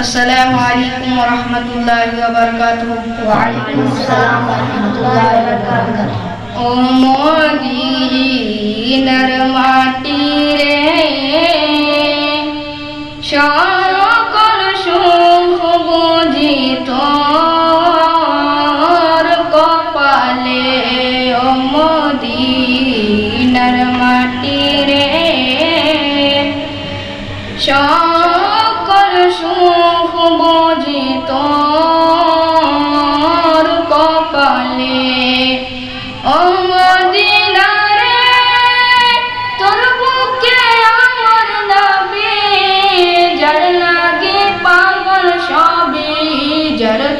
আসসালামু আলাইকুম ওয়া রাহমাতুল্লাহি ওয়া বারাকাতুহু। ওয়া আলাইকুম আসসালাম ওয়া রাহমাতুল্লাহি ওয়া বারাকাতুহু। ও মদিনার মাটি রে সকল সুখ বুঝি তোর কপালে ও মদিনার মাটি রে সকল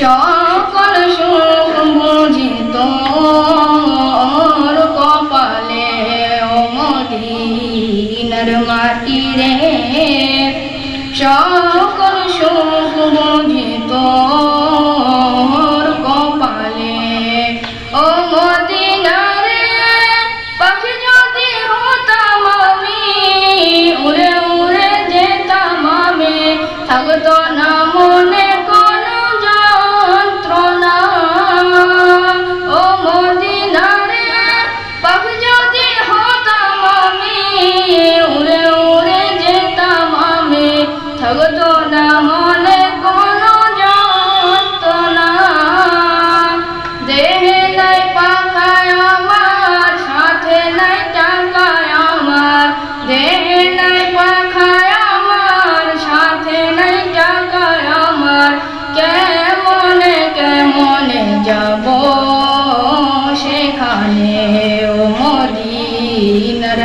সকল সুখ বুঝি তোর কপালে ও মদিনার মাটি রে। সকল সুখ বুঝি তোর কপালে ও মদিনারে পাখি যদি হতাম আমি, উড়ে উড়ে যেতাম আমি, থাকতো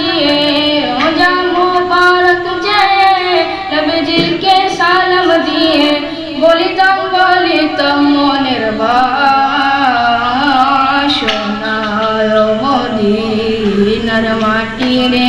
किए हो जय। नब के सालम दिए बोली तम बोली तम निर्भाषनायो मोदी, नर माटी रे।